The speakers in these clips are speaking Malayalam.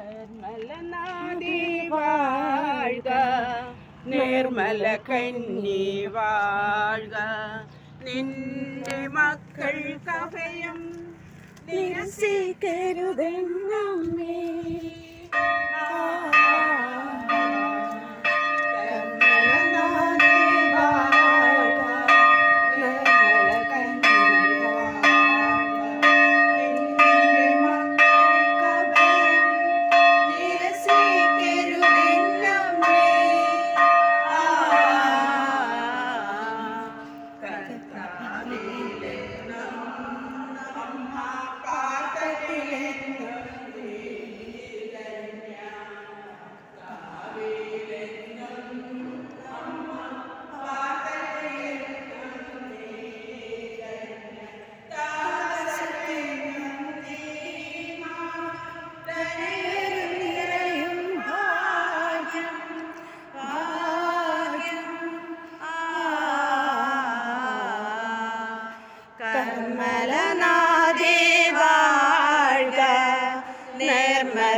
നിർമ്മലനാദി വാഴ്ക നിർമ്മല കന്നി വാഴ്ക. നിന്റെ മക്കൾ അഭയം നിരസിക്കരുതെന്നമ്മേ.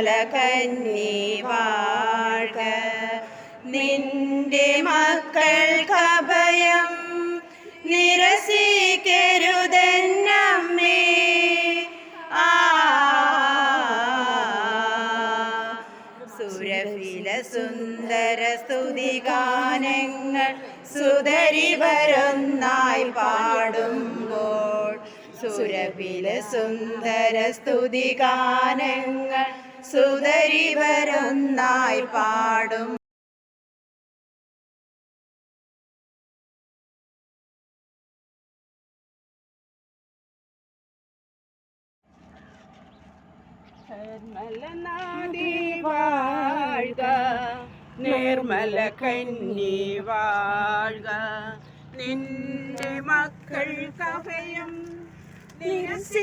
കന്നി വാഴ്ക നിന്റെ മക്കൾ കഭയം നിരസിക്കരുതെന്നമ്മേ. സുരഫില സുന്ദര സ്തുതിഗാനങ്ങൾ സുതരി വരുന്നായി പാടുമ്പോൾ. സുരഫില സുന്ദര സ്തുതിഗാനങ്ങൾ സുതരി വരുന്നായി പാടും നിർമ്മല കന്നി വാഴ നിന്റെ മക്കൾ കഥയും നിരസിക്കരുതെന്നമ്മേ.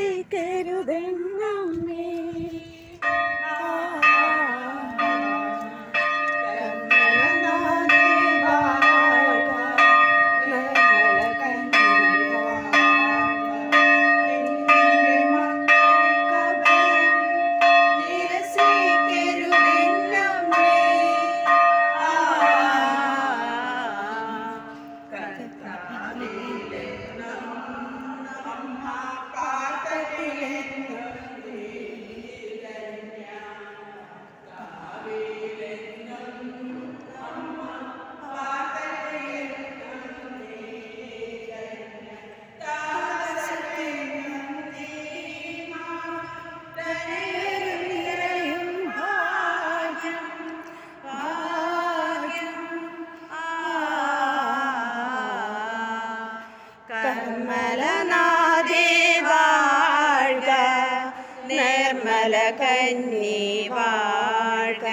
നിർമ്മല കന്നി വാഴ്ക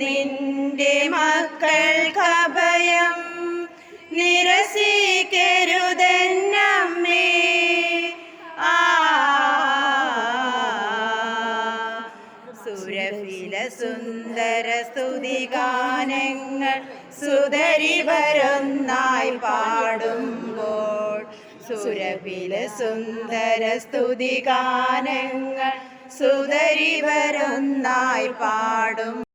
നിന്റെ മക്കൾ കഭയം നിരസിക്കരുതെന്നമ്മേ. സുരഫില സുന്ദര സ്തുതിഗാനങ്ങൾ സുതരി വരുന്നായി പാടുമ്പോൾ. സുരഫില സുന്ദര സ്തുതിഗാനങ്ങൾ സുതരി വരുന്നായി പാടും.